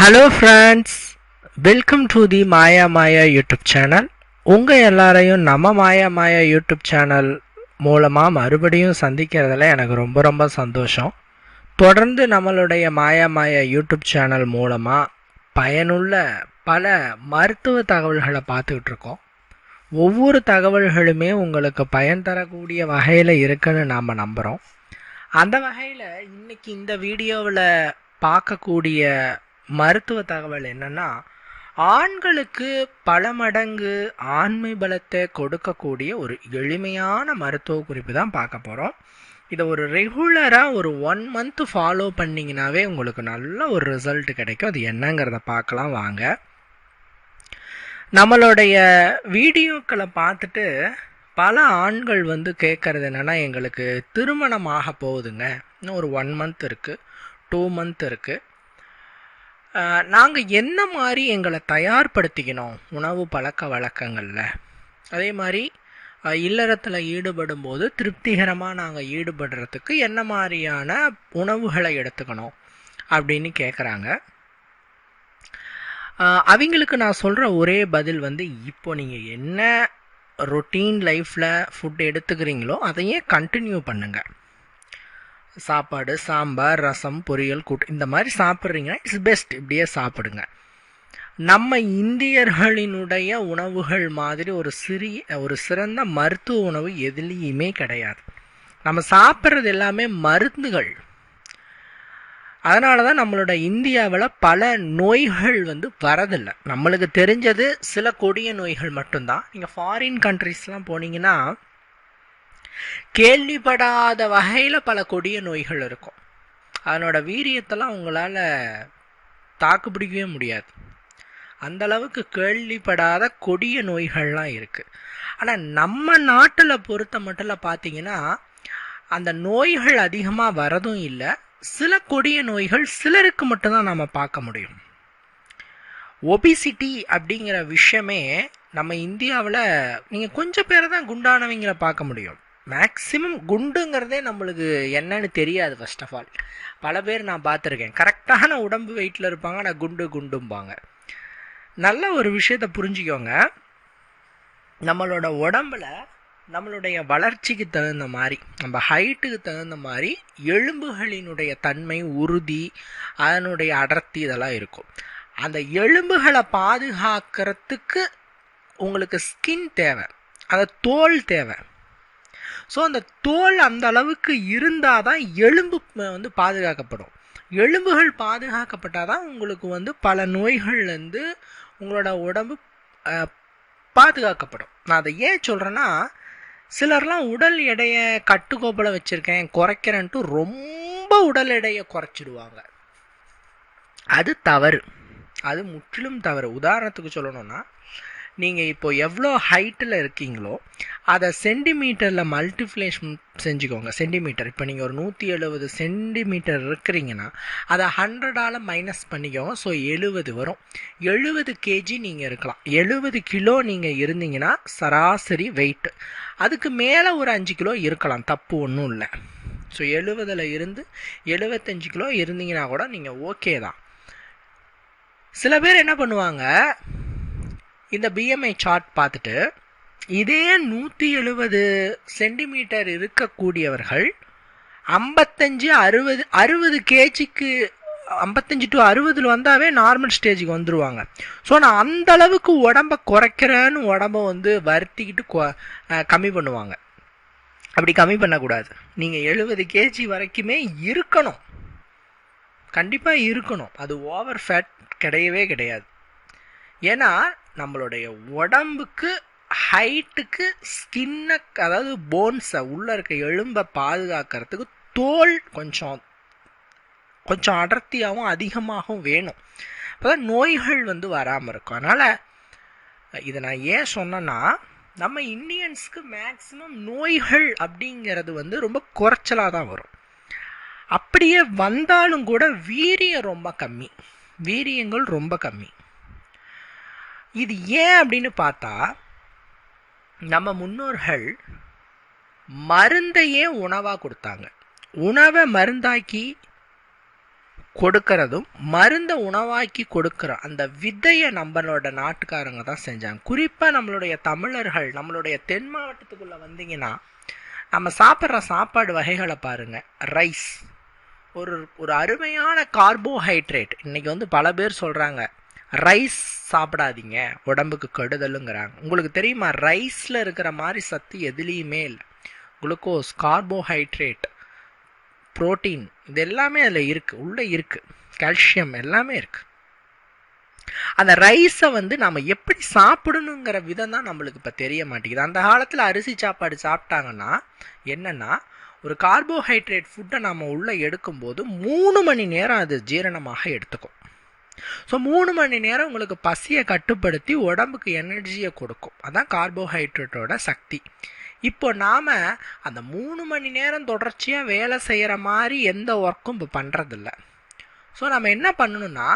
Hello friends welcome to the Maya Maya YouTube channel உங்கள் எல்லாரையும் நம்ம மாயா மாயா யூடியூப் சேனல் மூலமாக மறுபடியும் சந்திக்கிறதுல எனக்கு ரொம்ப ரொம்ப சந்தோஷம். தொடர்ந்து நம்மளுடைய மாயா மாயா யூடியூப் சேனல் மூலமாக பயனுள்ள பல மருத்துவ தகவல்களை பார்த்துக்கிட்டு இருக்கோம். ஒவ்வொரு தகவல்களுமே உங்களுக்கு பயன் தரக்கூடிய வகையில் இருக்குன்னு நாம் நம்புகிறோம் அந்த வகையில் இன்னைக்கு இந்த வீடியோவில் பார்க்கக்கூடிய மருத்துவ தகவல் என்னன்னா ஆண்களுக்கு பல மடங்கு ஆண்மை பலத்தை கொடுக்கக்கூடிய ஒரு எளிமையான மருத்துவ குறிப்பு தான் பார்க்க போகிறோம் இதை ஒரு ரெகுலராக ஒரு ஒன் மந்த் ஃபாலோ பண்ணிங்கனாவே உங்களுக்கு நல்ல ஒரு ரிசல்ட் கிடைக்கும். அது என்னங்கிறத பார்க்கலாம் வாங்க. நம்மளுடைய வீடியோக்களை பார்த்துட்டு பல ஆண்கள் வந்து கேட்குறது என்னென்னா எங்களுக்கு திருமணம் ஆக போகுதுங்க. இன்னும் ஒரு ஒன் மந்த் இருக்குது டூ மந்த் இருக்குது நாங்கள் என்ன மாதிரி எங்களை தயார்படுத்திக்கணும் உணவு பழக்க வழக்கங்களில்? அதே மாதிரி இல்லறத்தில் ஈடுபடும் போது திருப்திகரமாக நாங்கள் ஈடுபடுறதுக்கு என்ன மாதிரியான உணவுகளை எடுத்துக்கணும் அப்படின்னு கேட்குறாங்க அவங்களுக்கு நான் சொல்கிற ஒரே பதில் வந்து இப்போ நீங்கள் என்ன ரொட்டீன் லைஃப்பில் ஃபுட் எடுத்துக்கிறீங்களோ அதையே கண்டினியூ பண்ணுங்கள் சாப்பாடு சாம்பார் ரசம் பொரியல் கூட்டு இந்த மாதிரி சாப்பிட்றீங்கன்னா இட்ஸ் பெஸ்ட் இப்படியே சாப்பிடுங்க. நம்ம இந்தியர்களினுடைய உணவுகள் மாதிரி ஒரு சிறிய ஒரு சிறந்த மருத்துவ உணவு எதுலேயுமே கிடையாது. நம்ம சாப்பிட்றது எல்லாமே மருந்துகள். அதனால தான் நம்மளோட இந்தியாவில் பல நோய்கள் வந்து வரதில்லை. நம்மளுக்கு தெரிஞ்சது சில கொடிய நோய்கள் மட்டும்தான். நீங்கள் ஃபாரின் கண்ட்ரிஸ்லாம் போனீங்கன்னா கேள்விப்படாத வகையில் பல கொடிய நோய்கள் இருக்கும். அதனோட வீரியத்தெல்லாம் உங்களால் தாக்கு பிடிக்கவே முடியாது. அந்த அளவுக்கு கேள்விப்படாத கொடிய நோய்கள்லாம் இருக்குது ஆனால் நம்ம நாட்டில் பொறுத்த மட்டும் பார்த்தீங்கன்னா அந்த நோய்கள் அதிகமாக வரதும் இல்லை. சில கொடிய நோய்கள் சிலருக்கு மட்டும்தான் நம்ம பார்க்க முடியும். ஒபிசிட்டி அப்படிங்கிற விஷயமே நம்ம இந்தியாவில் நீங்கள் கொஞ்சம் பேரை தான் குண்டானவங்களை பார்க்க முடியும். மேக்ஸிமம் குண்டுங்கிறதே நம்மளுக்கு என்னன்னு தெரியாது ஃபர்ஸ்ட் ஆஃப் ஆல் பல பேர் நான் பார்த்துருக்கேன். கரெக்டான உடம்பு வெயிட்டில் இருப்பாங்க ஆனால் குண்டு குண்டும்பாங்க. நல்ல ஒரு விஷயத்த புரிஞ்சுக்கோங்க. நம்மளோட உடம்புல நம்மளுடைய வளர்ச்சிக்கு தகுந்த மாதிரி நம்ம ஹைட்டுக்கு தகுந்த மாதிரி எலும்புகளினுடைய தன்மை உறுதி அதனுடைய அடர்த்தி இதெல்லாம் இருக்கும். அந்த எலும்புகளை பாதுகாக்கிறதுக்கு உங்களுக்கு ஸ்கின் தேவை. அந்த தோல் தேவை. ஸோ அந்த தோல் அந்த அளவுக்கு இருந்தால் தான் எலும்பு வந்து பாதுகாக்கப்படும். எலும்புகள் பாதுகாக்கப்பட்டால் தான் உங்களுக்கு வந்து பல நோய்கள்லேருந்து உங்களோட உடம்பு பாதுகாக்கப்படும். நான் அதை ஏன் சொல்கிறேன்னா சிலர்லாம் உடல் எடையை கட்டுக்கோப்பில் வச்சுருக்கேன் குறைக்கிறேன்ட்டு ரொம்ப உடல் எடையை குறைச்சிடுவாங்க. அது தவறு. அது முற்றிலும் தவறு. உதாரணத்துக்கு சொல்லணும்னா நீங்கள் இப்போ எவ்வளோ ஹைட்டில் இருக்கீங்களோ அதை சென்டிமீட்டரில் மல்டிப்ளேஷன் செஞ்சுக்கோங்க. சென்டிமீட்டர் இப்போ நீங்கள் ஒரு நூற்றி எழுபது சென்டிமீட்டர் இருக்கிறீங்கன்னா அதை ஹண்ட்ரடால் மைனஸ் பண்ணிக்கோங்க. ஸோ எழுபது வரும். எழுபது கேஜி நீங்கள் இருக்கலாம். எழுபது கிலோ நீங்கள் இருந்தீங்கன்னா சராசரி வெயிட் அதுக்கு மேலே ஒரு அஞ்சு கிலோ இருக்கலாம். தப்பு ஒன்றும் இல்லை. ஸோ எழுபதில் இருந்து எழுபத்தஞ்சு கிலோ இருந்தீங்கன்னா கூட நீங்கள் ஓகே தான். சில பேர் என்ன பண்ணுவாங்க இந்த பிஎம்ஐ சார்ட் பார்த்துட்டு இதே நூற்றி எழுபது சென்டிமீட்டர் இருக்கக்கூடியவர்கள் ஐம்பத்தஞ்சு அறுபது அறுபது கேஜிக்கு ஐம்பத்தஞ்சு டு அறுபதில் வந்தாவே நார்மல் ஸ்டேஜுக்கு வந்துடுவாங்க ஸோ நான் அந்த அளவுக்கு உடம்ப குறைக்கிறேன்னு உடம்ப வந்து வருத்திக்கிட்டு கொ- கம்மி பண்ணுவாங்க. அப்படி கம்மி பண்ணக்கூடாது. நீங்கள் எழுபது கேஜி வரைக்குமே இருக்கணும். கண்டிப்பாக இருக்கணும். அது ஓவர் ஃபேட் கிடையவே கிடையாது. ஏன்னா நம்மளுடைய உடம்புக்கு ஹைட்டுக்கு ஸ்கின்னை அதாவது போன்ஸை உள்ளே இருக்க எலும்பை பாதுகாக்கிறதுக்கு தோல் கொஞ்சம் கொஞ்சம் அடர்த்தியாகவும் அதிகமாகவும் வேணும். அப்போதான் நோய்கள் வந்து வராமல் இருக்கும். அதனால் இதை நான் ஏன் சொன்னேன்னா நம்ம இந்தியன்ஸ்க்கு மேக்ஸிமம் நோய்கள் அப்படிங்கிறது வந்து ரொம்ப குறைச்சலாக தான் வரும். அப்படியே வந்தாலும் கூட வீரியம் ரொம்ப கம்மி. வீரியங்கள் ரொம்ப கம்மி. இது ஏன் அப்படின்னு பார்த்தா நம்ம முன்னோர்கள் மருந்தையே உணவாக கொடுத்தாங்க. உணவை மருந்தாக்கி கொடுக்கறதும் மருந்த உணவாக்கி கொடுக்குற அந்த விதையை நம்மளோட நாட்டுக்காரங்க தான் செஞ்சாங்க. குறிப்பாக நம்மளுடைய தமிழர்கள் நம்மளுடைய தென் மாவட்டத்துக்குள்ளே வந்தீங்கன்னா நம்ம சாப்பிட்ற சாப்பாடு வகைகளை பாருங்கள் ரைஸ். ஒரு ஒரு அருமையான கார்போஹைட்ரேட் இன்றைக்கி வந்து பல பேர் சொல்கிறாங்க ரைஸ் சாப்பிடாதீங்க. உடம்புக்கு கெடுதலுங்கிறாங்க. உங்களுக்கு தெரியுமா? ரைஸில் இருக்கிற மாதிரி சத்து எதுலேயுமே இல்லை. குளுக்கோஸ் கார்போஹைட்ரேட் புரோட்டீன் இது எல்லாமே அதில் இருக்குது உள்ளே இருக்குது கால்சியம் எல்லாமே இருக்குது அந்த ரைஸை வந்து நம்ம எப்படி சாப்பிடணுங்கிற விதம் தான் நம்மளுக்கு இப்போ தெரிய மாட்டேங்குது. அந்த காலத்தில் அரிசி சாப்பாடு சாப்பிட்டாங்கன்னா என்னென்னா ஒரு கார்போஹைட்ரேட் ஃபுட்டை நம்ம உள்ளே எடுக்கும்போது மூணு மணி நேரம் அது ஜீரணமாக எடுத்துக்கும். ஸோ மூணு மணி நேரம் உங்களுக்கு பசியை கட்டுப்படுத்தி உடம்புக்கு எனர்ஜியை கொடுக்கும். அதான் கார்போஹைட்ரேட்டோட சக்தி. இப்போ நாம் அந்த மூணு மணி நேரம் தொடர்ச்சியாக வேலை செய்கிற மாதிரி எந்த ஒர்க்கும் இப்போ பண்ணுறதில்ல ஸோ நம்ம என்ன பண்ணணும்னா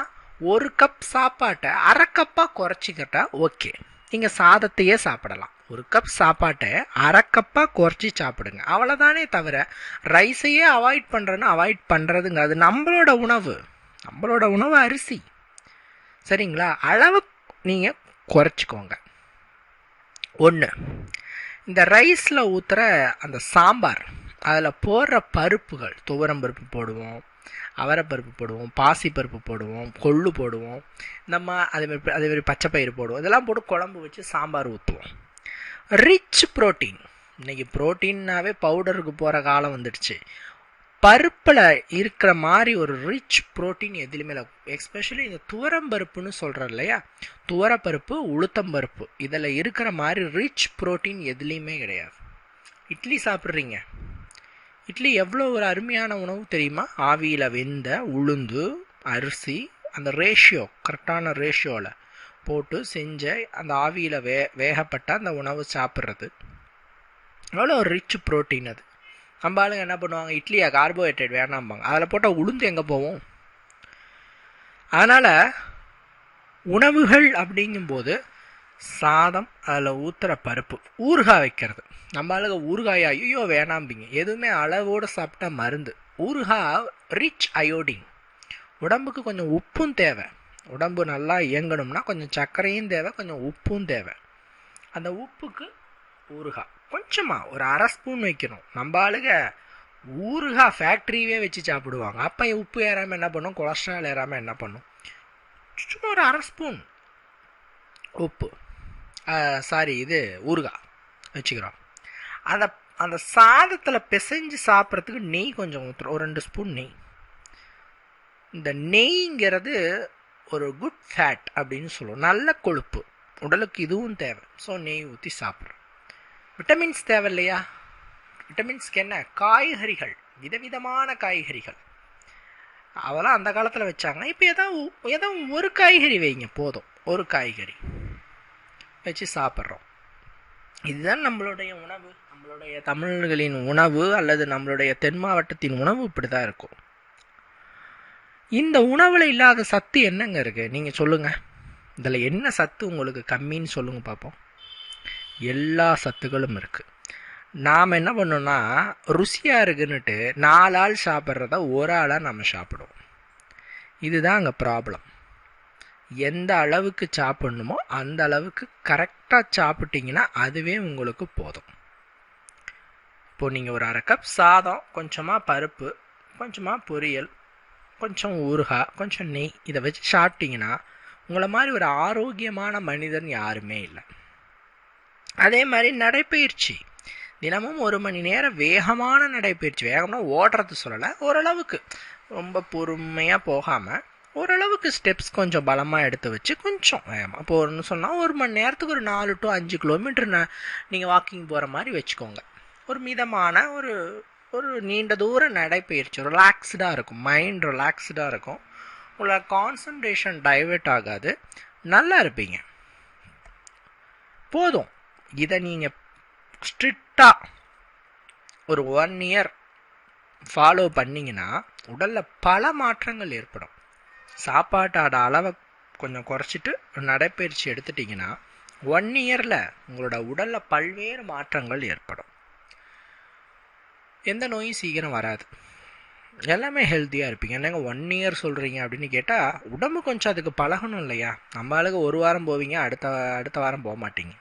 ஒரு கப் சாப்பாட்டை அரை கப்பாக குறைச்சிக்கிட்டா ஓகே நீங்கள் சாதத்தையே சாப்பிடலாம். ஒரு கப் சாப்பாட்டை அரை கப்பாக குறைச்சி சாப்பிடுங்க. அவ்வளோதானே தவிர ரைஸையே அவாய்ட் பண்ணுறேன்னு அவாய்ட் பண்ணுறதுங்க அது நம்மளோட உணவு. நம்மளோட உணவு அரிசி. சரிங்களா? அளவு நீங்கள் குறைச்சிக்கோங்க. ஒன்று இந்த ரைஸில் ஊற்றுற அந்த சாம்பார் அதில் போடுற பருப்புகள் துவரம் பருப்பு போடுவோம் அவரைப்பருப்பு போடுவோம் பாசிப்பருப்பு போடுவோம் கொள்ளு போடுவோம் நம்ம அதேமாதிரி அதேமாதிரி பச்சைப்பயிறு போடுவோம். இதெல்லாம் போட்டு குழம்பு வச்சு சாம்பார் ஊற்றுவோம் ரிச் ப்ரோட்டீன் இன்றைக்கி ப்ரோட்டீன்னாவே பவுடருக்கு போகிற காலம் வந்துடுச்சு. பருப்பில் இருக்கிற மாதிரி ஒரு ரிச் ப்ரோட்டீன் எதுலையுமே இல்லை எஸ்பெஷலி இந்த துவரம்பருப்புன்னு சொல்கிறோம் இல்லையா? துவரப்பருப்பு உளுத்தம்பருப்பு இதில் இருக்கிற மாதிரி ரிச் ப்ரோட்டீன் எதுலேயுமே கிடையாது. இட்லி சாப்பிட்றீங்க. இட்லி எவ்வளோ ஒரு அருமையான உணவு தெரியுமா? ஆவியில் வெந்த உளுந்து அரிசி அந்த ரேஷியோ கரெக்டான ரேஷியோவில் போட்டு செஞ்ச அந்த ஆவியில் வே வேகப்பட்ட அந்த உணவு சாப்பிட்றது. அவ்வளோ ஒரு ரிச் ப்ரோட்டீன் அது. நம்ம ஆளுங்க என்ன பண்ணுவாங்க? இட்லியா கார்போஹைட்ரேட் வேணாம்பாங்க. அதில் போட்டால் உளுந்து எங்கே போவோம் அதனால் உணவுகள் அப்படிங்கும்போது சாதம் அதில் ஊற்றுற பருப்பு ஊறுகாய் வைக்கிறது. நம்ம ஆளுங்க ஊறுகாய் ஐயோ வேணாம்பிங்க. எதுவுமே அளவோடு சாப்பிட்டா மருந்து. ஊறுகாய் ரிச் அயோடின் உடம்புக்கு கொஞ்சம் உப்பும் தேவை. உடம்பு நல்லா இயங்கணும்னா கொஞ்சம் சர்க்கரையும் தேவை கொஞ்சம் உப்பும் தேவை. அந்த உப்புக்கு ஊறுகாய் கொஞ்சமாக ஒரு அரை ஸ்பூன் வைக்கணும். நம்ம ஆளுங்க ஊறுகாய் ஃபேக்ட்ரியவே வச்சு சாப்பிடுவாங்க. அப்போ உப்பு ஏறாமல் என்ன பண்ணும்? கொலஸ்ட்ரால் ஏறாமல் என்ன பண்ணும்? சும்மா ஒரு அரை ஸ்பூன் உப்பு. சாரி இது ஊறுகாய் வச்சுக்கிறோம். அந்த அந்த சாதத்தில் பிசைஞ்சு சாப்பிட்றதுக்கு நெய் கொஞ்சம் ஊற்றுறோம் ஒரு ரெண்டு ஸ்பூன் நெய். இந்த நெய்ங்கிறது ஒரு குட் ஃபேட் அப்படின்னு சொல்லுவோம். நல்ல கொழுப்பு. உடலுக்கு இதுவும் தேவை. ஸோ நெய் ஊற்றி சாப்பிட்றோம். விட்டமின்ஸ் தேவை இல்லையா விட்டமின்ஸ்க்கு என்ன? காய்கறிகள் விதவிதமான காய்கறிகள். அதெல்லாம் அந்த காலத்தில் வச்சாங்க இப்போ எதோ ஏதோ ஒரு காய்கறி வைங்க போதும். ஒரு காய்கறி வச்சு சாப்பிட்றோம். இதுதான் நம்மளுடைய உணவு. நம்மளுடைய தமிழர்களின் உணவு அல்லது நம்மளுடைய தென் மாவட்டத்தின் உணவு இப்படி தான் இருக்கும். இந்த உணவில் இல்லாத சத்து என்னங்க இருக்குது நீங்கள் சொல்லுங்கள் இதில் என்ன சத்து உங்களுக்கு கம்மின்னு சொல்லுங்கள் பார்ப்போம் எல்லா சத்துக்களும் இருக்குது நாம் என்ன பண்ணோம்னா ருசியாக இருக்குன்னுட்டு நாலு ஆள் சாப்பிட்றத ஒரு ஆளாக நம்ம சாப்பிடுவோம். இதுதான் அங்கே ப்ராப்ளம் எந்த அளவுக்கு சாப்பிட்ணுமோ அந்த அளவுக்கு கரெக்டாக சாப்பிட்டீங்கன்னா அதுவே உங்களுக்கு போதும். இப்போ நீங்கள் ஒரு அரை கப் சாதம் கொஞ்சமாக பருப்பு கொஞ்சமாக பொரியல் கொஞ்சம் ஊறுகாய் கொஞ்சம் நெய் இதை வச்சு சாப்பிட்டீங்கன்னா உங்களை மாதிரி ஒரு ஆரோக்கியமான மனிதன் யாருமே இல்லை. அதே மாதிரி நடைப்பயிற்சி. தினமும் ஒரு மணி நேரம் வேகமான நடைப்பயிற்சி. வேகம்னா ஓடுறது சொல்லலை ஓரளவுக்கு. ரொம்ப பொறுமையாக போகாமல் ஓரளவுக்கு ஸ்டெப்ஸ் கொஞ்சம் பலமாக எடுத்து வச்சு கொஞ்சம் வேகமாக போகணும்னு சொன்னால் ஒரு மணி நேரத்துக்கு ஒரு நாலு டு அஞ்சு கிலோமீட்டர் ந நீங்கள் வாக்கிங் போகிற மாதிரி வச்சுக்கோங்க. ஒரு மிதமான ஒரு ஒரு நீண்ட தூர நடைப்பயிற்சி. ரிலாக்ஸ்டாக இருக்கும். மைண்ட் ரிலாக்ஸ்டாக இருக்கும். உள்ள கான்சன்ட்ரேஷன் டைவெர்ட் ஆகாது. நல்லா இருப்பீங்க. போதும். இதை நீங்கள் ஸ்ட்ரிக்டாக ஒரு ஒன் இயர் ஃபாலோ பண்ணிங்கன்னா உடலில் பல மாற்றங்கள் ஏற்படும். சாப்பாட்டோட அளவை கொஞ்சம் குறைச்சிட்டு நடைப்பயிற்சி எடுத்துட்டிங்கன்னா ஒன் இயரில் உங்களோட உடலில் பல்வேறு மாற்றங்கள் ஏற்படும். எந்த நோயும் சீக்கிரம் வராது. எல்லாமே ஹெல்த்தியாக இருப்பீங்க. என்னங்க ஒன் இயர் சொல்கிறீங்க அப்படின்னு கேட்டால் உடம்பு கொஞ்சம் அதுக்கு பழகணும் இல்லையா? நம்ம ஆளுங்க ஒரு வாரம் போவீங்க அடுத்த அடுத்த வாரம் போக மாட்டீங்க.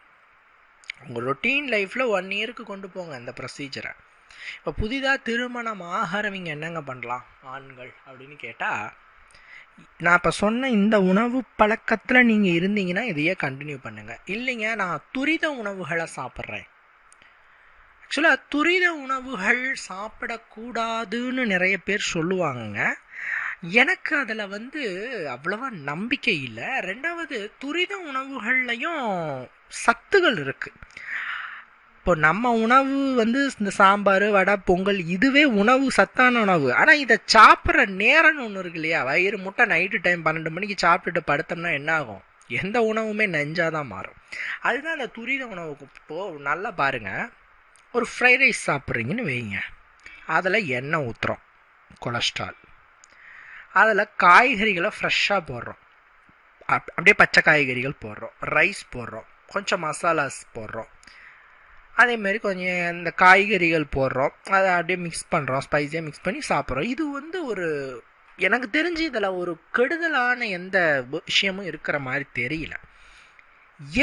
உங்கள் ரொட்டீன் லைஃப்பில் ஒன் இயருக்கு கொண்டு போங்க இந்த ப்ரொசீஜரை இப்போ புதிதாக திருமணம் ஆகிறவங்க என்னங்க பண்ணலாம்? ஆண்கள் அப்படின்னு கேட்டால் நான் இப்போ சொன்ன இந்த உணவு பழக்கத்தில் நீங்கள் இருந்தீங்கன்னா இதையே கண்டினியூ பண்ணுங்கள் இல்லைங்க நான் துரித உணவுகளை சாப்பிட்றேன். ஆக்சுவலாக துரித உணவுகள் சாப்பிடக்கூடாதுன்னு நிறைய பேர் சொல்லுவாங்க எனக்கு அதில் வந்து அவ்வளவா நம்பிக்கை இல்லை. ரெண்டாவது துரித உணவுகள்லையும் சத்துகள் இருக்குது இப்போ நம்ம உணவு வந்து இந்த சாம்பார் வடை பொங்கல் இதுவே உணவு சத்தான உணவு. ஆனால் இதை சாப்பிட்ற நேரம்னு ஒன்று இருக்கு இல்லையா? வயிறு முட்டை நைட்டு டைம் பன்னெண்டு மணிக்கு சாப்பிட்டுட்டு படுத்தோம்னா என்ன ஆகும்? எந்த உணவுமே நெஞ்சாக தான் மாறும். அதுதான் அந்த துரித உணவுக்கு இப்போது நல்லா பாருங்கள் ஒரு ஃப்ரைட் ரைஸ் சாப்பிட்றீங்கன்னு வைங்க. அதில் எண்ணெய் ஊற்றுறோம் கொலஸ்ட்ரால் அதில் காய்கறிகளை ஃப்ரெஷ்ஷாக போடுறோம். அப் அப்படியே பச்சை காய்கறிகள் போடுறோம். ரைஸ் போடுறோம். கொஞ்சம் மசாலாஸ் போடுறோம். அதேமாரி கொஞ்சம் இந்த காய்கறிகள் போடுறோம். அதை அப்படியே மிக்ஸ் பண்ணுறோம் ஸ்பைஸியாக மிக்ஸ் பண்ணி சாப்பிட்றோம். இது வந்து ஒரு எனக்கு தெரிஞ்சு இதில் ஒரு கெடுதலான எந்த விஷயமும் இருக்கிற மாதிரி தெரியல.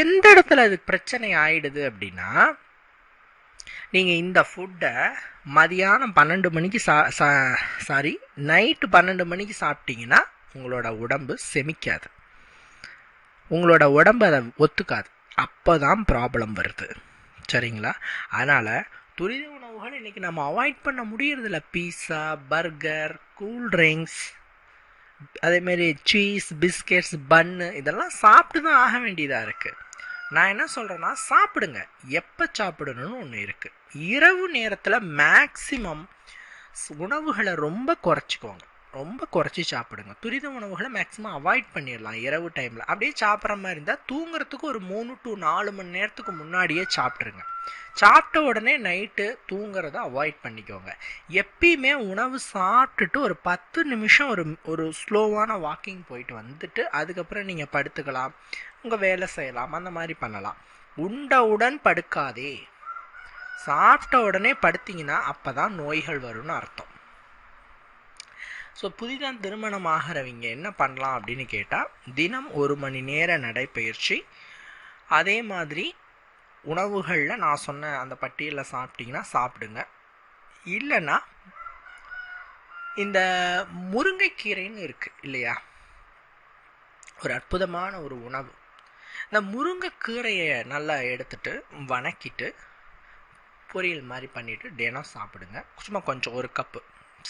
எந்த இடத்துல அது பிரச்சனை ஆயிடுது அப்படின்னா நீங்கள் இந்த ஃபுட்டை மதியானம் பன்னெண்டு மணிக்கு சா சா சாரி நைட்டு பன்னெண்டு மணிக்கு சாப்பிட்டீங்கன்னா உங்களோட உடம்பு செமிக்காது. உங்களோட உடம்பு அதை ஒத்துக்காது. அப்போ தான் ப்ராப்ளம் வருது. சரிங்களா? அதனால் துரித உணவுகள் இன்றைக்கி நம்ம அவாய்ட் பண்ண முடியறதில்ல. பீஸா பர்கர் கூல்ட்ரிங்க்ஸ் அதேமாரி சீஸ் பிஸ்கெட்ஸ் பன்னு இதெல்லாம் சாப்பிட்டு தான் ஆக வேண்டியதாக இருக்குது நான் என்ன சொல்கிறேன்னா சாப்பிடுங்க. எப்போ சாப்பிடணும்னு ஒன்று இருக்குது இரவு நேரத்தில் மேக்சிமம் உணவுகளை ரொம்ப குறைச்சிக்கோங்க. ரொம்ப குறைச்சி சாப்பிடுங்க. துரித உணவுகளை மேக்ஸிமம் அவாய்ட் பண்ணிடலாம் இரவு டைமில் அப்படியே சாப்பிட்ற மாதிரி இருந்தால் தூங்குறதுக்கு ஒரு மூணு டு நாலு மணி நேரத்துக்கு முன்னாடியே சாப்பிட்ருங்க சாப்பிட்ட உடனே நைட்டு தூங்குறத அவாய்ட் பண்ணிக்கோங்க. எப்பயுமே உணவு சாப்பிட்டுட்டு ஒரு பத்து நிமிஷம் ஒரு ஒரு ஸ்லோவான வாக்கிங் போயிட்டு வந்துட்டு அதுக்கப்புறம் நீங்கள் படுத்துக்கலாம் உங்கள் வேலை செய்யலாம் அந்த மாதிரி பண்ணலாம். உண்டவுடன் படுக்காதே. சாப்பிட்ட உடனே படுத்திங்கன்னா அப்போ தான் நோய்கள் வரும்னு அர்த்தம். ஸோ புதிதாக திருமணம் ஆகிறவங்க என்ன பண்ணலாம் அப்படின்னு கேட்டால் தினம் ஒரு மணி நேர நடைப்பயிற்சி அதே மாதிரி உணவுகளில் நான் சொன்ன அந்த பட்டியலில் சாப்பிட்டீங்கன்னா சாப்பிடுங்க. இல்லைன்னா இந்த முருங்கைக்கீரைன்னு இருக்குது இல்லையா? ஒரு அற்புதமான ஒரு உணவு. இந்த முருங்கைக்கீரையை நல்லா எடுத்துட்டு வணக்கிட்டு பொரியல் மாதிரி பண்ணிவிட்டு தினம் சாப்பிடுங்க. சும்மா கொஞ்சம் ஒரு கப்பு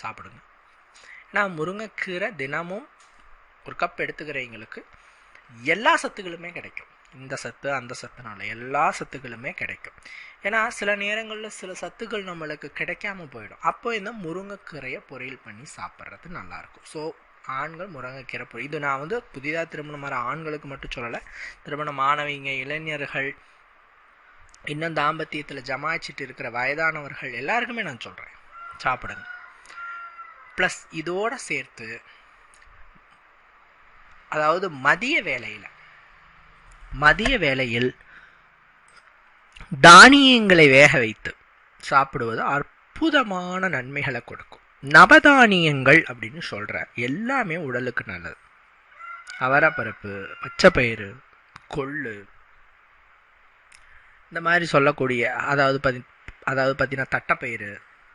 சாப்பிடுங்க. நான் முருங்கைக்கீரை தினமும் ஒரு கப் எடுத்துக்கிறவங்களுக்கு எல்லா சத்துக்களுமே கிடைக்கும். இந்த சத்து அந்த சத்துனால எல்லா சத்துக்களுமே கிடைக்கும். ஏன்னா சில நேரங்களில் சில சத்துக்கள் நம்மளுக்கு கிடைக்காம போயிடும். அப்போ இந்த முருங்கைக்கீரையை பொரியல் பண்ணி சாப்பிட்றது நல்லாயிருக்கும். ஸோ ஆண்கள் முருங்கைக்கீரை பொரியல் இது நான் வந்து புதிதாக திருமணம் வர ஆண்களுக்கு மட்டும் சொல்லலை. திருமணம் ஆனவங்க இளைஞர்கள் இன்னும் தாம்பத்தியத்தில் ஜமாய்ச்சிட்டு இருக்கிற வயதானவர்கள் எல்லாருக்குமே நான் சொல்கிறேன் சாப்பிடுங்க. ப்ளஸ் இதோடு சேர்த்து அதாவது மதிய வேலையில் மதிய வேளையில் தானியங்களை வேக வைத்து சாப்பிடுவது அற்புதமான நன்மைகளை கொடுக்கும். நவதானியங்கள் அப்படின்னு சொல்கிற எல்லாமே உடலுக்கு நல்லது. அவரப்பருப்பு பச்சைப்பயிறு கொள்ளு இந்த மாதிரி சொல்லக்கூடிய அதாவது பதி அதாவது பார்த்தீங்கன்னா தட்டைப்பயிறு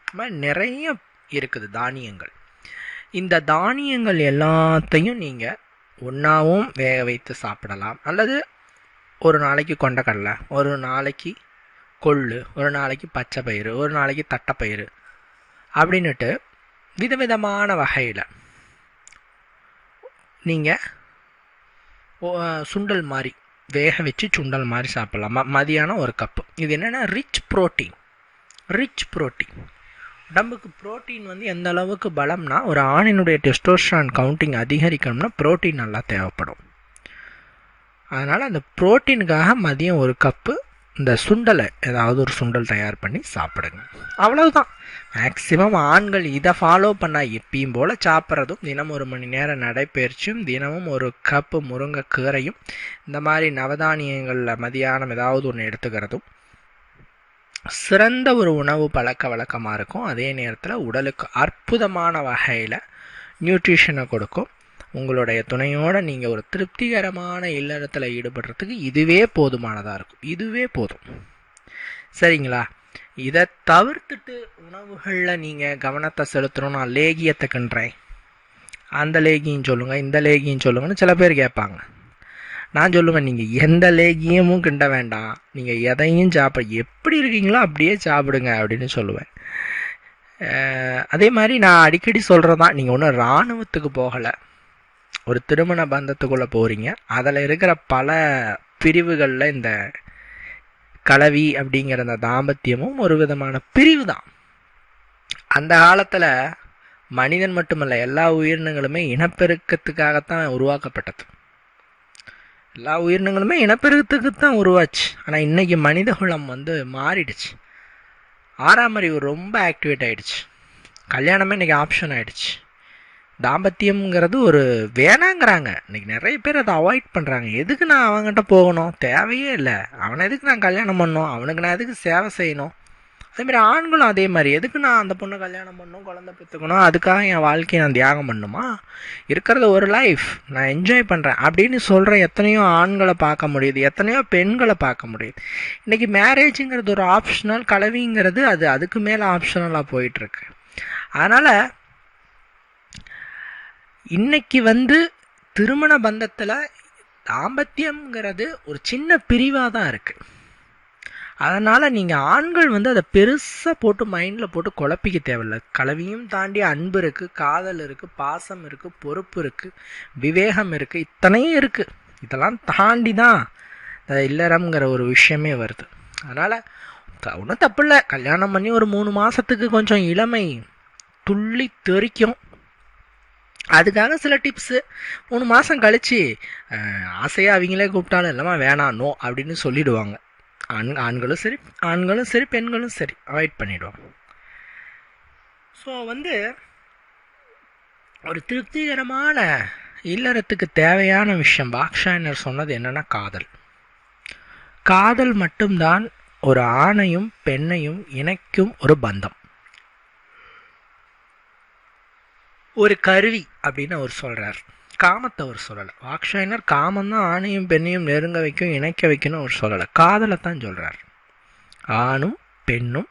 இந்த மாதிரி நிறைய இருக்குது தானியங்கள். இந்த தானியங்கள் எல்லாத்தையும் நீங்கள் ஒன்றாவும் வேக வைத்து சாப்பிடலாம். அல்லது ஒரு நாளைக்கு கொண்டக்கடலை ஒரு நாளைக்கு கொள்ளு ஒரு நாளைக்கு பச்சை பயிறு ஒரு நாளைக்கு தட்டைப்பயிறு அப்படின்னுட்டு விதவிதமான வகையில் நீங்கள் சுண்டல் மாதிரி வேக வச்சு சுண்டல் மாதிரி சாப்பிட்லாம். ம மதியானம் ஒரு கப்பு. இது என்னென்னா ரிச் ப்ரோட்டீன் ரிச் ப்ரோட்டீன் உடம்புக்கு ப்ரோட்டீன் வந்து எந்த அளவுக்கு பலம்னா ஒரு ஆணினுடைய டெஸ்டோஸ்ட்ரான் கவுண்டிங் அதிகரிக்கணும்னா ப்ரோட்டீன் நல்லா தேவைப்படும். அதனால் அந்த ப்ரோட்டீனுக்காக மதியம் ஒரு கப்பு இந்த சுண்டலை ஏதாவது ஒரு சுண்டல் தயார் பண்ணி சாப்பிடுங்க. அவ்வளவுதான். மேக்சிமம் ஆண்கள் இதை ஃபாலோ பண்ணால் எப்பயும் போல் சாப்பிட்றதும் தினம் ஒரு மணி நேரம் நடைபயிற்சியும் தினமும் ஒரு கப்பு முருங்கைக்கீரையும் இந்த மாதிரி நவதானியங்களில் மதியானம் ஏதாவது ஒன்று எடுத்துக்கிறதும் சிறந்த ஒரு உணவு பழக்க வழக்கமாக இருக்கும். அதே நேரத்தில் உடலுக்கு அற்புதமான வகையில் நியூட்ரிஷனை கொடுக்கும். உங்களுடைய துணையோடு நீங்கள் ஒரு திருப்திகரமான இல்லறத்தில் ஈடுபடுறதுக்கு இதுவே போதுமானதாக இருக்கும். இதுவே போதும். சரிங்களா? இதை தவிர்த்துட்டு உணவுகளில் நீங்கள் கவனத்தை செலுத்தணும். நான் லேகியத்தை கிண்டுறேன் அந்த லேகியும் சொல்லுங்கள் இந்த லேகியும் சொல்லுங்கன்னு சில பேர் கேட்பாங்க. நான் சொல்லுவேன் நீங்கள் எந்த லேகியமும் கிண்ட வேண்டாம். நீங்கள் எதையும் சாப்பிட எப்படி இருக்கீங்களோ அப்படியே சாப்பிடுங்க அப்படின்னு சொல்லுவேன். அதே மாதிரி நான் அடிக்கடி சொல்கிறதான் நீங்கள் ஒன்றும் இராணுவத்துக்கு போகலை. ஒரு திருமண பந்தத்துக்குள்ளே போகிறீங்க அதில் இருக்கிற பல பிரிவுகளில் இந்த கலவி அப்படிங்கிற அந்த தாம்பத்தியமும் ஒரு விதமான பிரிவு தான் அந்த காலத்தில் மனிதன் மட்டுமல்ல எல்லா உயிரினங்களுமே இனப்பெருக்கத்துக்காகத்தான் உருவாக்கப்பட்டது. எல்லா உயிரினங்களுமே இனப்பெருக்கத்துக்கு தான் உருவாச்சு. ஆனால் இன்றைக்கி மனித குலம் வந்து மாறிடுச்சு. ஆறாம் அறிவு ரொம்ப ஆக்டிவேட் ஆகிடுச்சு கல்யாணமே இன்றைக்கி ஆப்ஷன் ஆகிடுச்சு தாம்பத்தியம்ங்கிறது ஒரு வேணாங்கிறாங்க. இன்னைக்கு நிறைய பேர் அதை அவாய்ட் பண்ணுறாங்க எதுக்கு நான் அவங்ககிட்ட போகணும்? தேவையே இல்லை. அவனை எதுக்கு நான் கல்யாணம் பண்ணணும்? அவனுக்கு நான் எதுக்கு சேவை செய்யணும்? அதேமாதிரி ஆண்களும் அதே மாதிரி. எதுக்கு நான் அந்த பொண்ணை கல்யாணம் பண்ணணும் குழந்தை பெற்றுக்கணும் அதுக்காக என் வாழ்க்கையை நான் தியாகம் பண்ணுமா இருக்கிறது ஒரு லைஃப் நான் என்ஜாய் பண்ணுறேன் அப்படின்னு சொல்கிற எத்தனையோ ஆண்களை பார்க்க முடியுது. எத்தனையோ பெண்களை பார்க்க முடியுது. இன்றைக்கி மேரேஜுங்கிறது ஒரு ஆப்ஷனல் கலவிங்கிறது அது. அதுக்கு மேலே ஆப்ஷனலாக போயிட்டுருக்கு. அதனால் இன்னைக்கு வந்து திருமண பந்தத்தில் தாம்பத்தியம்ங்கிறது ஒரு சின்ன பிரிவாக தான் இருக்குது அதனால் நீங்கள் ஆண்கள் வந்து அதை பெருசாக போட்டு மைண்டில் போட்டு குழப்பிக்க தேவையில்ல. கலவியும் தாண்டி அன்பு இருக்குது காதல் இருக்குது பாசம் இருக்குது பொறுப்பு இருக்குது விவேகம் இருக்குது இத்தனையும் இருக்குது இதெல்லாம் தாண்டி தான் இந்த இல்லறம்ங்கிற ஒரு விஷயமே வருது. அதனால் ஒன்றும் தப்பு இல்லை கல்யாணம் பண்ணி ஒரு மூணு மாதத்துக்கு கொஞ்சம் இளமை துள்ளி தெறிக்கும் அதுக்காக சில டிப்ஸு மூணு மாதம் கழித்து ஆசையாக அவங்களே கூப்பிட்டாலும் இல்லாமல் வேணாம் நோ அப்படின்னு சொல்லிடுவாங்க. ஆண் ஆண்களும் சரி ஆண்களும் சரி பெண்களும் சரி. அவாய்ட் பண்ணிவிடுவோம் ஸோ வந்து ஒரு திருப்திகரமான இல்லறத்துக்கு தேவையான விஷயம் பாக்ஷாயனர் சொன்னது என்னென்னா காதல். காதல் மட்டும்தான் ஒரு ஆணையும் பெண்ணையும் இணைக்கும் ஒரு பந்தம். ஒரு கருவி அப்படின்னு அவர் சொல்கிறார் காமத்தை அவர் சொல்லலை. வாக்ஷாயனர் காமம் தான் ஆணையும் பெண்ணையும் நெருங்க வைக்கும் இணைக்க வைக்கணும் அவர் சொல்லலை. காதலை தான் சொல்கிறார் ஆணும் பெண்ணும்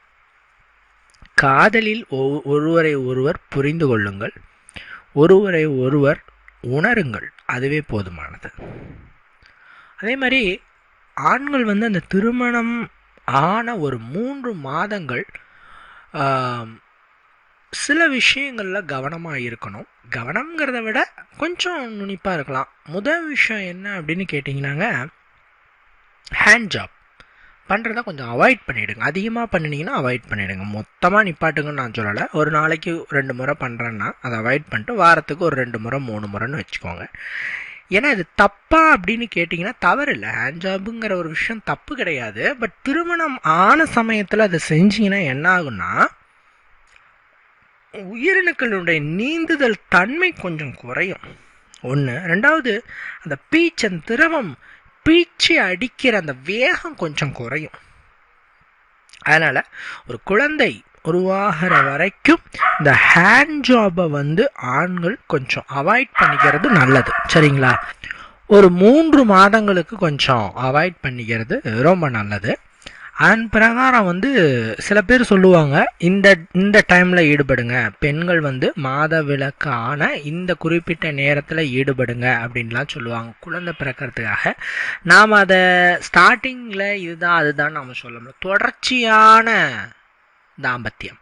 காதலில் ஒருவரை ஒருவர் புரிந்து கொள்ளுங்கள். ஒருவரை ஒருவர் உணருங்கள். அதுவே போதுமானது. அதே மாதிரி ஆண்கள் வந்து அந்த திருமணம் ஆன ஒரு மூன்று மாதங்கள் சில விஷயங்களில் கவனமாக இருக்கணும். கவனங்கிறத விட கொஞ்சம் நுனிப்பாக இருக்கலாம். முதல் விஷயம் என்ன அப்படின்னு கேட்டிங்கன்னாங்க ஹேண்ட் ஜாப் பண்ணுறத கொஞ்சம் அவாய்ட் பண்ணிவிடுங்க அதிகமாக பண்ணினீங்கன்னா அவாய்ட் பண்ணிவிடுங்க மொத்தமாக நிப்பாட்டுங்கன்னு நான் சொல்லலை. ஒரு நாளைக்கு ரெண்டு முறை பண்ணுறேன்னா அதை அவாய்ட் பண்ணிட்டு வாரத்துக்கு ஒரு ரெண்டு முறை மூணு முறைன்னு வச்சுக்கோங்க. ஏன்னா இது தப்பா அப்படின்னு கேட்டிங்கன்னா தவறு இல்லை ஹேண்ட் ஜாபுங்கிற ஒரு விஷயம் தப்பு கிடையாது. பட் திருமணம் ஆன சமயத்தில் அதை செஞ்சிங்கன்னா என்ன ஆகுன்னா உயிரணுக்களுடைய நீந்துதல் தன்மை கொஞ்சம் குறையும். ஒன்று ரெண்டாவது அந்த பீச் அந்த திரவம் பீச்சை அடிக்கிற அந்த வேகம் கொஞ்சம் குறையும். அதனால் ஒரு குழந்தை உருவாகிற வரைக்கும் இந்த ஹேண்ட் ஜாபை வந்து ஆண்கள் கொஞ்சம் அவாய்ட் பண்ணிக்கிறது நல்லது. சரிங்களா? ஒரு மூன்று மாதங்களுக்கு கொஞ்சம் அவாய்ட் பண்ணிக்கிறது ரொம்ப நல்லது. அதன் பிரகாரம் வந்து சில பேர் சொல்லுவாங்க இந்த இந்த டைமில் ஈடுபடுங்க. பெண்கள் வந்து மாத விளக்கு ஆன இந்த குறிப்பிட்ட நேரத்தில் ஈடுபடுங்க அப்படின்லாம் சொல்லுவாங்க குழந்தை பிறக்கிறதுக்காக. நாம் அதை ஸ்டார்டிங்கில் இதுதான் அதுதான் நாம் சொல்ல முடியும். தொடர்ச்சியான தாம்பத்தியம்.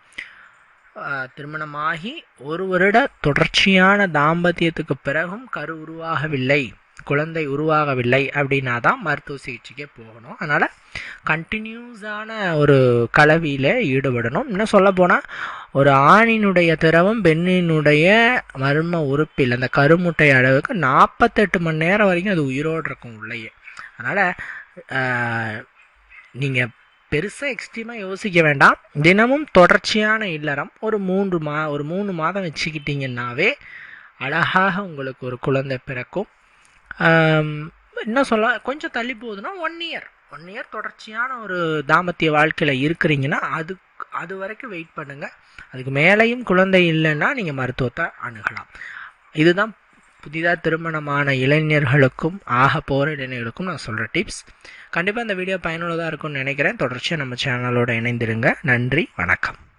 திருமணமாகி ஒரு வருட தொடர்ச்சியான தாம்பத்தியத்துக்கு பிறகும் கரு உருவாகவில்லை. குழந்தை உருவாகவில்லை அப்படின்னா தான் மருத்துவ சிகிச்சைக்கே போகணும். அதனால் கண்டினியூஸான ஒரு கலவியில் ஈடுபடணும். இன்னும் சொல்லப்போனால் ஒரு ஆணினுடைய திரவம் பெண்ணினுடைய மர்ம உறுப்பில் அந்த கருமுட்டை அளவுக்கு நாற்பத்தெட்டு மணி நேரம் வரைக்கும் அது உயிரோடு இருக்கும் உள்ளேயே. அதனால் நீங்கள் பெருசாக எக்ஸ்ட்ரீமாக யோசிக்க வேண்டாம். தினமும் தொடர்ச்சியான இல்லறம் ஒரு மூன்று மா ஒரு மூணு மாதம் வச்சுக்கிட்டிங்கன்னாவே அழகாக உங்களுக்கு ஒரு குழந்தை பிறக்கும். இன்னும் சொல்ல கொஞ்சம் தள்ளி போகுதுன்னா ஒன் இயர் ஒன் இயர் தொடர்ச்சியான ஒரு தாம்பத்திய வாழ்க்கையில் இருக்கிறீங்கன்னா அது அது வரைக்கும் வெயிட் பண்ணுங்கள் அதுக்கு மேலேயும் குழந்தை இல்லைன்னா நீங்கள் மருத்துவத்தை அணுகலாம். இதுதான் புதிதாக திருமணமான இளைஞர்களுக்கும் ஆக போகிற இளைஞர்களுக்கும் நான் சொல்கிற டிப்ஸ் கண்டிப்பாக இந்த வீடியோ பயனுள்ளதாக இருக்கும்னு நினைக்கிறேன். தொடர்ச்சியாக நம்ம சேனலோட இணைந்திருங்க. நன்றி வணக்கம்.